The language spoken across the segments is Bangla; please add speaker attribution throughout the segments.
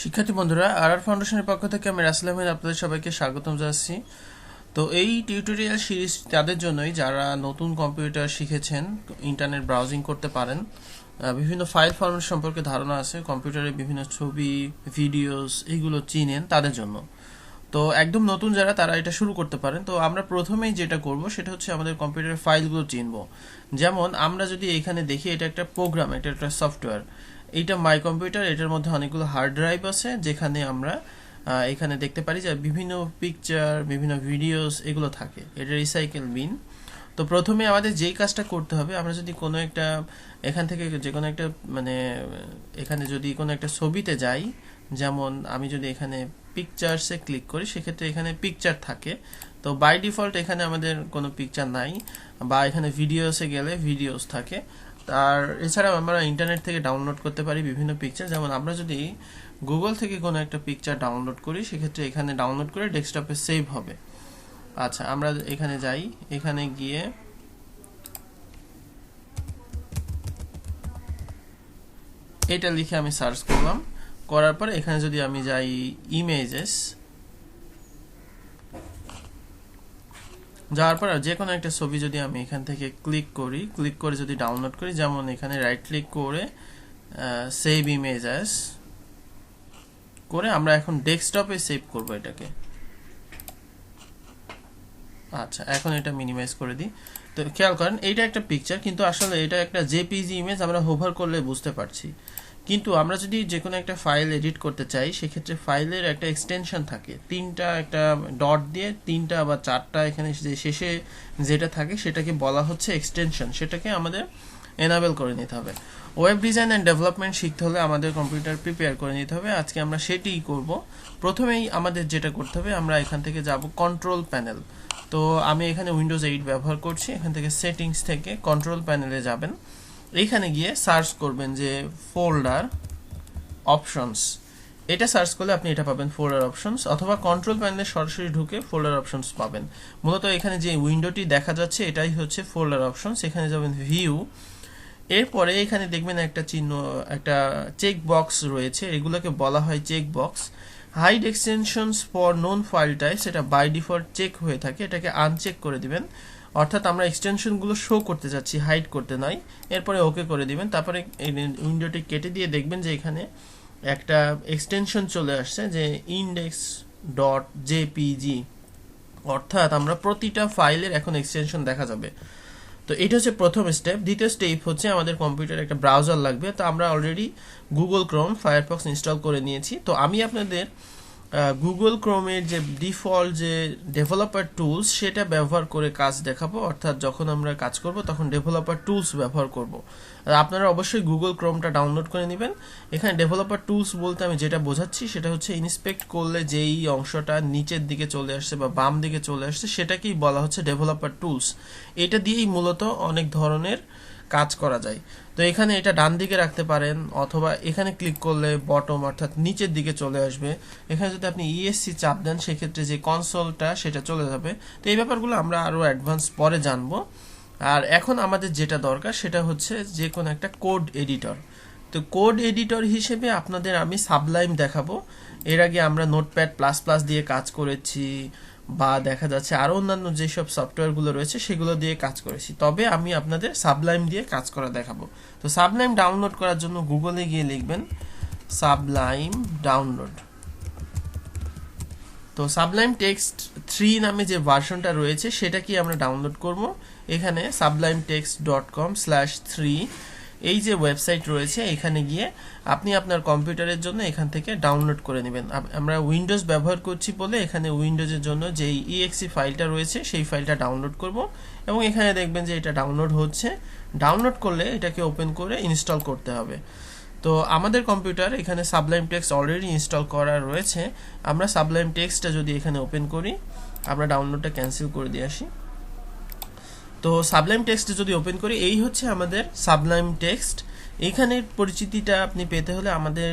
Speaker 1: শিক্ষার্থী বন্ধুরা আর আর ফাউন্ডেশনের পক্ষ থেকে আমি রাসেল আহমেদ আপনাদের সবাইকে স্বাগতম জানাচ্ছি। তো এই টিউটোরিয়াল সিরিজ তাদের জন্যই যারা নতুন কম্পিউটার শিখেছেন ইন্টারনেট ব্রাউজিং করতে পারেন বিভিন্ন ফাইল ফরম্যাট সম্পর্কে ধারণা আছে কম্পিউটারে বিভিন্ন ছবি ভিডিওস এইগুলো চিনেন তাদের জন্য। তো একদম নতুন যারা, তারা এটা শুরু করতে পারেন। তো আমরা প্রথমেই যেটা করব, সেটা হচ্ছে আমাদের কম্পিউটারের ফাইলগুলো চিনব। যেমন আমরা যদি এখানে দেখি, এটা একটা প্রোগ্রাম এটা একটা সফটওয়্যার এইটা মাই কম্পিউটার এটার মধ্যে অনেকগুলো হার্ড ড্রাইভ আছে, যেখানে আমরা এখানে দেখতে পারি যে বিভিন্ন পিকচার বিভিন্ন ভিডিওস এগুলো থাকে। এটা রিসাইকেল বিন তো প্রথমে আমাদের যেই কাজটা করতে হবে, আমরা যদি কোনো একটা, এখান থেকে যে কোনো একটা মানে এখানে যদি কোনো একটা ছবিতে যাই, যেমন আমি যদি এখানে পিকচার্সে ক্লিক করি, সেক্ষেত্রে এখানে পিকচার থাকে। তো বাই ডিফল্ট এখানে আমাদের কোনো পিকচার নাই, বা এখানে ভিডিওসে গেলে ভিডিওস থাকে। আর এছাড়াও আমরা ইন্টারনেট থেকে ডাউনলোড করতে পারি বিভিন্ন পিকচার যেমন আমরা যদি গুগল থেকে কোনো একটা পিকচার ডাউনলোড করি, সেক্ষেত্রে এখানে ডাউনলোড করে ডেস্কটপে সেভ হবে। আচ্ছা আমরা এখানে যাই। এখানে গিয়ে এটা লিখে আমি সার্চ করলাম। করার পর এখানে যদি আমি যাই ইমেজেস যাওয়ার পর যে কোনো একটা ছবি যদি আমি এখান থেকে ক্লিক করি ক্লিক করে যদি ডাউনলোড করি, যেমন এখানে রাইট ক্লিক করে সেভ ইমেজ করে আমরা এখন ডেস্কটপে সেভ করব এটাকে। আচ্ছা এখন এটা মিনিমাইজ করে দিই। তো খেয়াল করেন, এইটা একটা পিকচার কিন্তু আসলে এটা একটা জেপিজি ইমেজ আমরা হোভার করলে বুঝতে পারছি। কিন্তু আমরা যদি যে কোনো একটা ফাইল এডিট করতে চাই, সেক্ষেত্রে ফাইলের একটা এক্সটেনশন থাকে। তিনটা একটা ডট দিয়ে তিনটা বা চারটা এখানে যে শেষে যেটা থাকে, সেটাকে বলা হচ্ছে এক্সটেনশন সেটাকে আমাদের এনাবেল করে নিতে হবে। ওয়েব ডিজাইন অ্যান্ড ডেভেলপমেন্ট শিখতে হলে আমাদের কম্পিউটার প্রিপেয়ার করে নিতে হবে। আজকে আমরা সেটিই করব। প্রথমেই আমাদের যেটা করতে হবে, আমরা এখান থেকে যাব কন্ট্রোল প্যানেল তো আমি এখানে উইন্ডোজ এইট ব্যবহার করছি। এখান থেকে সেটিংস থেকে কন্ট্রোল প্যানেলে যাবেন। এইখানে গিয়ে সার্চ করবেন যে ফোল্ডার অপশনস এটা সার্চ করলে আপনি এটা পাবেন ফোল্ডার অপশনস অথবা কন্ট্রোল প্যানেলে সরাসরি ঢুকে ফোল্ডার অপশনস পাবেন। মূলত এখানে যে উইন্ডোটি দেখা যাচ্ছে, এটাই হচ্ছে ফোল্ডার অপশনস এখানে যাবেন ভিউ এরপরে এখানে দেখবেন একটা চিহ্ন, একটা চেক বক্স রয়েছে। এগুলোকে বলা হয় check box hide extensions for known file types এটা বাই ডিফল্ট চেক হয়ে থাকে। এটাকে আনচেক করে দিবেন। অর্থাৎ আমরা এক্সটেনশনগুলো শো করতে যাচ্ছি হাইড করতে নয়। এরপরে ওকে করে দিবেন। তারপরে এই উইন্ডোটি কেটে দিয়ে দেখবেন যে এখানে একটা এক্সটেনশন চলে আসছে যে ইন্ডেক্স ডট জেপিজি অর্থাৎ আমরা প্রতিটা ফাইলের এখন এক্সটেনশন দেখা যাবে। তো এটা হচ্ছে প্রথম স্টেপ দ্বিতীয় স্টেপ হচ্ছে আমাদের কম্পিউটারে একটা ব্রাউজার লাগবে। তো আমরা already Google Chrome Firefox install করে নিয়েছি। তো আমি আপনাদের গুগল ক্রোমের যে ডিফল্ট যে ডেভেলপার টুলস সেটা ব্যবহার করে কাজ দেখাবো। অর্থাৎ যখন আমরা কাজ করব, তখন ডেভেলপার টুলস ব্যবহার করব। আর আপনারা অবশ্যই গুগল ক্রোমটা ডাউনলোড করে নেবেন। এখানে ডেভেলপার টুলস বলতে আমি যেটা বোঝাচ্ছি, সেটা হচ্ছে ইন্সপেক্ট করলে যেই অংশটা নিচের দিকে চলে আসছে বা বাম দিকে চলে আসছে, সেটাকেই বলা হচ্ছে ডেভেলপার টুলস এটা দিয়েই মূলত অনেক ধরনের কাজ করা যায়। তো এখানে এটা ডান দিকে রাখতে পারেন অথবা এখানে ক্লিক করলে বটম অর্থাৎ নিচের দিকে চলে আসবে। এখানে যদি আপনি ইএসসি চাপ দেন, সেক্ষেত্রে যে কনসোলটা সেটা চলে যাবে। তো এই ব্যাপারগুলো আমরা আরও অ্যাডভান্স পরে জানব। আর এখন আমাদের যেটা দরকার, সেটা হচ্ছে যে কোনো একটা কোড এডিটর তো কোড এডিটর হিসেবে আপনাদের আমি সাবলাইম দেখাবো। এর আগে আমরা নোটপ্যাড প্লাস প্লাস দিয়ে কাজ করেছি বা দেখা যাচ্ছে আরও অন্যান্য যেসব সফটওয়্যারগুলো রয়েছে সেগুলো দিয়ে কাজ করেছি। তবে আমি আপনাদের সাবলাইম দিয়ে কাজ করা দেখাবো। তো সাবলাইম ডাউনলোড করার জন্য গুগলে গিয়ে লিখবেন সাবলাইম ডাউনলোড তো সাবলাইম টেক্সট থ্রি নামে যে ভার্সনটা রয়েছে সেটা কি আমরা ডাউনলোড করব? এখানে Sublime text dot com slash three এই যে ওয়েবসাইট রয়েছে, এখানে গিয়ে আপনি আপনার কম্পিউটারের জন্য এখান থেকে ডাউনলোড করে নেবেন। আমরা উইন্ডোজ ব্যবহার করছি বলে এখানে উইন্ডোজের জন্য যে ইএক্সি ফাইলটা রয়েছে, সেই ফাইলটা ডাউনলোড করব এবং এখানে দেখবেন যে এটা ডাউনলোড হচ্ছে। ডাউনলোড করলে এটাকে ওপেন করে ইনস্টল করতে হবে। তো আমাদের কম্পিউটার এখানে সাবলাইম টেক্সট অলরেডি ইনস্টল করা রয়েছে। আমরা সাবলাইম টেক্সটটা যদি এখানে ওপেন করি, আমরা ডাউনলোডটা ক্যান্সেল করে দিয়ে আসি। তো সাবলাইম টেক্সট যদি ওপেন করি, এই হচ্ছে আমাদের সাবলাইম টেক্সট এইখানের পরিচিতিটা আপনি পেতে হলে আমাদের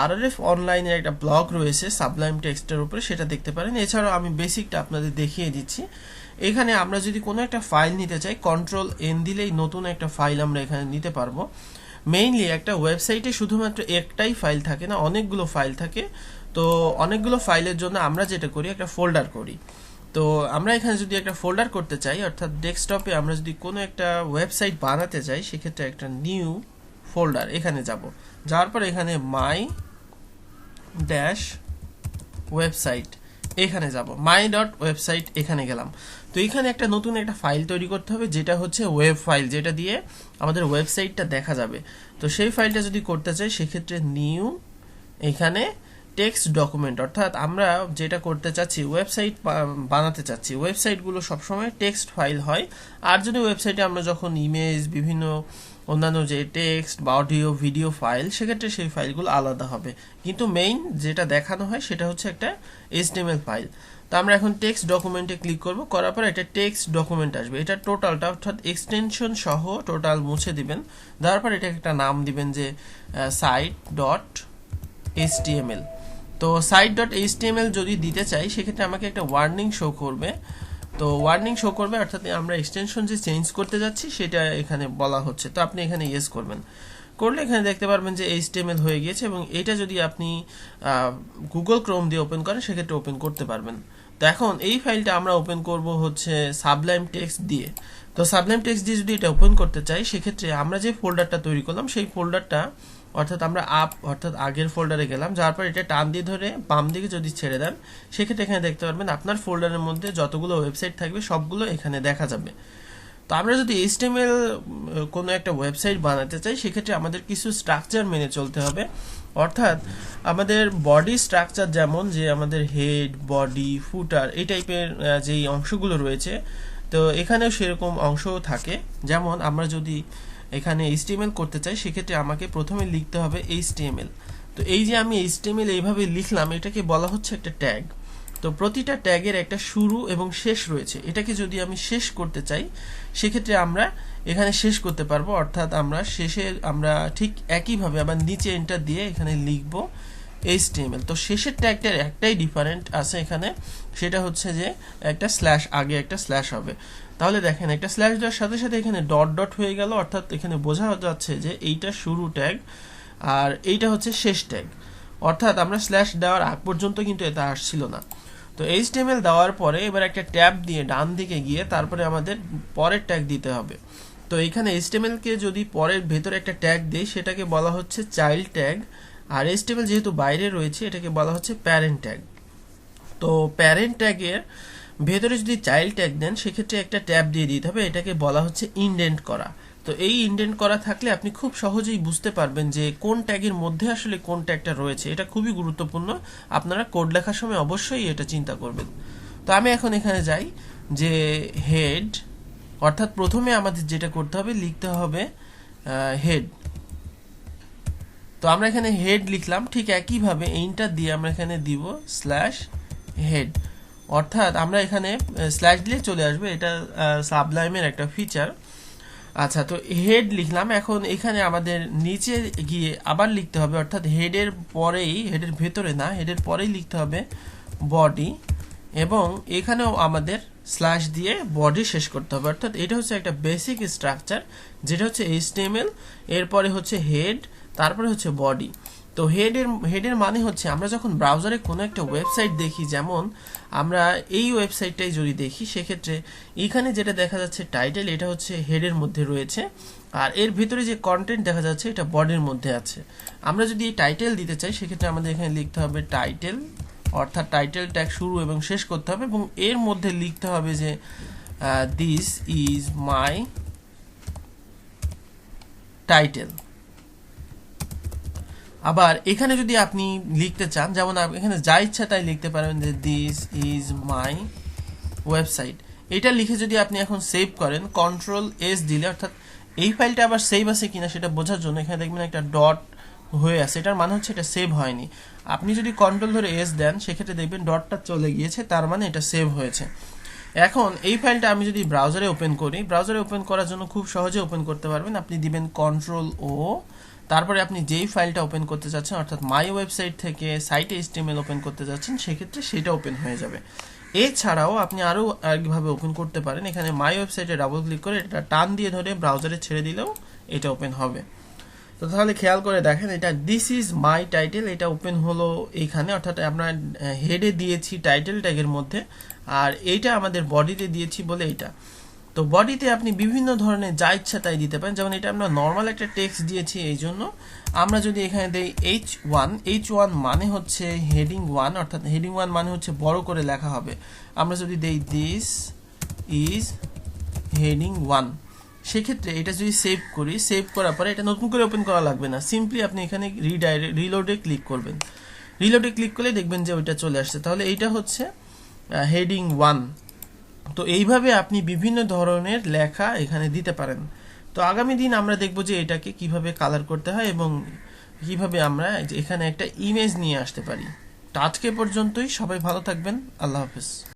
Speaker 1: আর আর এফ অনলাইনের একটা ব্লগ রয়েছে সাবলাইম টেক্সটের উপরে, সেটা দেখতে পারেন। এছাড়াও আমি বেসিকটা আপনাদের দেখিয়ে দিচ্ছি। এখানে আমরা যদি কোনো একটা ফাইল নিতে চাই কন্ট্রোল এন দিলেই নতুন একটা ফাইল আমরা এখানে নিতে পারব। মেইনলি একটা ওয়েবসাইটে শুধুমাত্র একটাই ফাইল থাকে না, অনেকগুলো ফাইল থাকে। তো অনেকগুলো ফাইলের জন্য আমরা যেটা করি, একটা ফোল্ডার করি। তো আমরা এখানে যদি একটা ফোল্ডার করতে চাই, অর্থাৎ ডেস্কটপে আমরা যদি কোনো একটা ওয়েবসাইট বানাতে চাই, সেক্ষেত্রে একটা নিউ ফোল্ডার এখানে যাব। যাওয়ার পর এখানে মাই ড্যাশ ওয়েবসাইট এখানে যাব। মাই ডট ওয়েবসাইট এখানে গেলাম। তো এখানে একটা নতুন একটা ফাইল তৈরি করতে হবে, যেটা হচ্ছে ওয়েব ফাইল যেটা দিয়ে আমাদের ওয়েবসাইটটা দেখা যাবে। তো সেই ফাইলটা যদি করতে চাই, সেক্ষেত্রে নিউ এখানে টেক্সট ডকুমেন্ট অর্থাৎ আমরা যেটা করতে চাচ্ছি ওয়েবসাইট বানাতে চাচ্ছি ওয়েবসাইটগুলো সবসময় টেক্সট ফাইল হয়। আর যদি ওয়েবসাইটে আমরা যখন ইমেজ বিভিন্ন অন্যান্য যে টেক্সট বা অডিও ভিডিও ফাইল সেক্ষেত্রে সেই ফাইলগুলো আলাদা হবে। কিন্তু মেইন যেটা দেখানো হয় সেটা হচ্ছে একটা এইচটিএমএল ফাইল তো আমরা এখন টেক্সট ডকুমেন্টে ক্লিক করব, করার পর এটা টেক্সট ডকুমেন্ট আসবে। এটা টোটালটা অর্থাৎ এক্সটেনশন সহ টোটাল মুছে দিবেন। দেওয়ার পর এটা একটা নাম দিবেন যে সাইট ডট এইচটিএমএল তো সাইট ডট এইচটিএমএল যদি দিতে চাই, সেক্ষেত্রে আমাকে একটা ওয়ার্নিং শো করবে। তো ওয়ার্নিং শো করবে, অর্থাৎ আমরা এক্সটেনশন যে চেঞ্জ করতে যাচ্ছি, সেটা এখানে বলা হচ্ছে। তো আপনি এখানে ইয়েস করবেন। করলে এখানে দেখতে পারবেন যে এইচটিএমএল হয়ে গিয়েছে এবং এটা যদি আপনি গুগল ক্রোম দিয়ে ওপেন করেন, সেক্ষেত্রে ওপেন করতে পারবেন। তো এখন এই ফাইলটা আমরা ওপেন করব হচ্ছে সাবলাইম টেক্সট দিয়ে। তো সাবলাইম টেক্সট দিয়ে যদি এটা ওপেন করতে চাই, সেক্ষেত্রে আমরা যে ফোল্ডারটা তৈরি করলাম, সেই ফোল্ডারটা অর্থাৎ আমরা আপ অর্থাৎ আগের ফোল্ডারে গেলাম যার পর এটা টান দিয়ে ধরে বাম দিকে যদি ছেড়ে দেন, সেক্ষেত্রে এখানে দেখতে পারবেন আপনার ফোল্ডারের মধ্যে যতগুলো ওয়েবসাইট থাকবে, সবগুলো এখানে দেখা যাবে। তো আমরা যদি এইচটিএমএল কোনো একটা ওয়েবসাইট বানাতে চাই, সেক্ষেত্রে আমাদের কিছু স্ট্রাকচার মেনে চলতে হবে। অর্থাৎ আমাদের বডি স্ট্রাকচার যেমন যে আমাদের হেড বডি ফুটার এই টাইপের যেই অংশগুলো রয়েছে, তো এখানেও সেরকম অংশও থাকে। যেমন আমরা যদি এখানে এইচটিএমএল করতে চাই, সেক্ষেত্রে আমাকে প্রথমে লিখতে হবে এইচটিএমএল তো এই যে আমি এইচটিএমএল এইভাবে লিখলাম, এটাকে বলা হচ্ছে একটা ট্যাগ তো প্রতিটা ট্যাগের একটা শুরু এবং শেষ রয়েছে। এটাকে যদি আমি শেষ করতে চাই, সেক্ষেত্রে আমরা এখানে শেষ করতে পারব। অর্থাৎ আমরা শেষে, আমরা ঠিক একইভাবে আবার নিচে এন্টার দিয়ে এখানে লিখব এইচটিএমএল তো শেষের ট্যাগটার একটাই ডিফারেন্ট আছে এখানে। সেটা হচ্ছে যে একটা স্ল্যাশ আগে একটা স্ল্যাশ হবে। তাহলে দেখেন, একটা স্ল্যাশ দেওয়ার সাথে সাথে এখানে ডট ডট হয়ে গেল, অর্থাৎ এখানে বোঝা যাচ্ছে যে এইটা শুরু ট্যাগ আর এইটা হচ্ছে শেষ ট্যাগ অর্থাৎ আমরা স্ল্যাশ দেওয়ার আগ পর্যন্ত কিন্তু এটা আসছিল না। তো এইচটিএমএল দেওয়ার পরে এবার একটা ট্যাব দিয়ে ডান দিকে গিয়ে তারপরে আমাদের পরের ট্যাগ দিতে হবে। তো এখানে এইচটিএমএলকে যদি পরের ভেতরে একটা ট্যাগ দিই, সেটাকে বলা হচ্ছে চাইল্ড ট্যাগ আর এইচটিএমএল যেহেতু বাইরে রয়েছে, এটাকে বলা হচ্ছে প্যারেন্ট ট্যাগ তো প্যারেন্ট ট্যাগের ভেতরে যদি চাইল্ড ট্যাগ দেন, সেক্ষেত্রে একটা ট্যাব দিয়ে দিতে হবে। এটাকে বলা হচ্ছে ইনডেন্ট করা। তো এই ইনডেন্ট করা থাকলে আপনি খুব সহজেই বুঝতে পারবেন যে কোন ট্যাগের মধ্যে আসলে কোন ট্যাগটা রয়েছে। এটা খুবই গুরুত্বপূর্ণ। আপনারা কোড লেখার সময় অবশ্যই এটা চিন্তা করবেন। তো আমি এখন এখানে যাই যে হেড অর্থাৎ প্রথমে আমাদের যেটা করতে হবে, লিখতে হবে হেড তো আমরা এখানে হেড লিখলাম। ঠিক একইভাবে এইনটা দিয়ে আমরা এখানে দিব স্ল্যাশ হেড অর্থাৎ আমরা এখানে স্ল্যাশ দিলে চলে আসবে। এটা সাবলাইমের একটা ফিচার আচ্ছা তো হেড লিখলাম। এখন এখানে আমাদের নিচে গিয়ে আবার লিখতে হবে। অর্থাৎ হেডের পরেই হেডের ভেতরে না হেডের পরেই লিখতে হবে বডি এবং এখানেও আমাদের স্ল্যাশ দিয়ে বডি শেষ করতে হবে। অর্থাৎ এটা হচ্ছে একটা বেসিক স্ট্রাকচার যেটা হচ্ছে এইচটিএমএল এরপরে হচ্ছে হেড তারপরে হচ্ছে বডি তো হেডের হেডের মানে হচ্ছে আমরা যখন ব্রাউজারে কোনো একটা ওয়েবসাইট দেখি, যেমন আমরা এই ওয়েবসাইটটাই যদি দেখি, সেক্ষেত্রে এখানে যেটা দেখা যাচ্ছে টাইটেল এটা হচ্ছে হেডের মধ্যে রয়েছে। আর এর ভিতরে যে কন্টেন্ট দেখা যাচ্ছে, এটা বডির মধ্যে আছে। আমরা যদি এই টাইটেল দিতে চাই, সেক্ষেত্রে আমাদের এখানে লিখতে হবে টাইটেল অর্থাৎ টাইটেল ট্যাগ শুরু এবং শেষ করতে হবে এবং এর মধ্যে লিখতে হবে যে দিস ইজ মাই টাইটেল আবার এখানে যদি আপনি লিখতে চান, যেমন এখানে যা ইচ্ছা তাই লিখতে পারবেন যে দিস ইজ মাই ওয়েবসাইট এটা লিখে যদি আপনি এখন সেভ করেন কন্ট্রোল এস দিলে, অর্থাৎ এই ফাইলটা আবার সেভ আছে কিনা সেটা বোঝার জন্য এখানে দেখবেন একটা ডট হয়ে আছে। এটার মানে হচ্ছে এটা সেভ হয়নি। আপনি যদি কন্ট্রোল ধরে এস দেন, সেক্ষেত্রে দেখবেন ডটটা চলে গিয়েছে, তার মানে এটা সেভ হয়েছে। এখন এই ফাইলটা আমি যদি ব্রাউজারে ওপেন করি ব্রাউজারে ওপেন করার জন্য খুব সহজে ওপেন করতে পারবেন। আপনি দিবেন কন্ট্রোল ও তারপরে আপনি যেই ফাইলটা ওপেন করতে চাচ্ছেন অর্থাৎ মাই ওয়েবসাইট থেকে সাইটে এইচটিএমএল ওপেন করতে যাচ্ছেন, সেক্ষেত্রে সেটা ওপেন হয়ে যাবে। এছাড়াও আপনি আরও একভাবে ওপেন করতে পারেন। এখানে মাই ওয়েবসাইটে ডাবল ক্লিক করে এটা টান দিয়ে ধরে ব্রাউজারে ছেড়ে দিলেও এটা ওপেন হবে। তো তাহলে খেয়াল করে দেখেন, এটা দিস ইজ মাই টাইটেল এটা ওপেন হলো এইখানে অর্থাৎ আমরা হেডে দিয়েছি টাইটেল ট্যাগের মধ্যে, আর এইটা আমাদের বডিতে দিয়েছি বলে এটা তো বডিতে আপনি বিভিন্ন ধরনের যা ইচ্ছা তাই দিতে পারেন। যেমন এটা আমরা নর্মাল একটা টেক্সট দিয়েছি এই জন্য। আমরা যদি এখানে দেই এইচ ওয়ান এইচ ওয়ান মানে হচ্ছে হেডিং ওয়ান অর্থাৎ হেডিং ওয়ান মানে হচ্ছে বড় করে লেখা হবে। আমরা যদি দেই দিস ইজ হেডিং ওয়ান সেক্ষেত্রে এটা যদি সেভ করি সেভ করার পরে এটা নতুন করে ওপেন করা লাগবে না। সিম্পলি আপনি এখানে রিডাইরেক্ট রিলোডে ক্লিক করবেন। রিলোডে ক্লিক করলে দেখবেন যে ওইটা চলে আসছে। তাহলে এইটা হচ্ছে হেডিং ওয়ান তো এইভাবে আপনি বিভিন্ন ধরনের লেখা এখানে দিতে পারেন। তো আগামী দিন আমরা দেখব যে এটাকে কীভাবে কালার করতে হয় এবং কীভাবে আমরা এখানে একটা ইমেজ নিয়ে আসতে পারি। তো আজকে পর্যন্তই সবাই ভালো থাকবেন। আল্লাহ হাফেজ।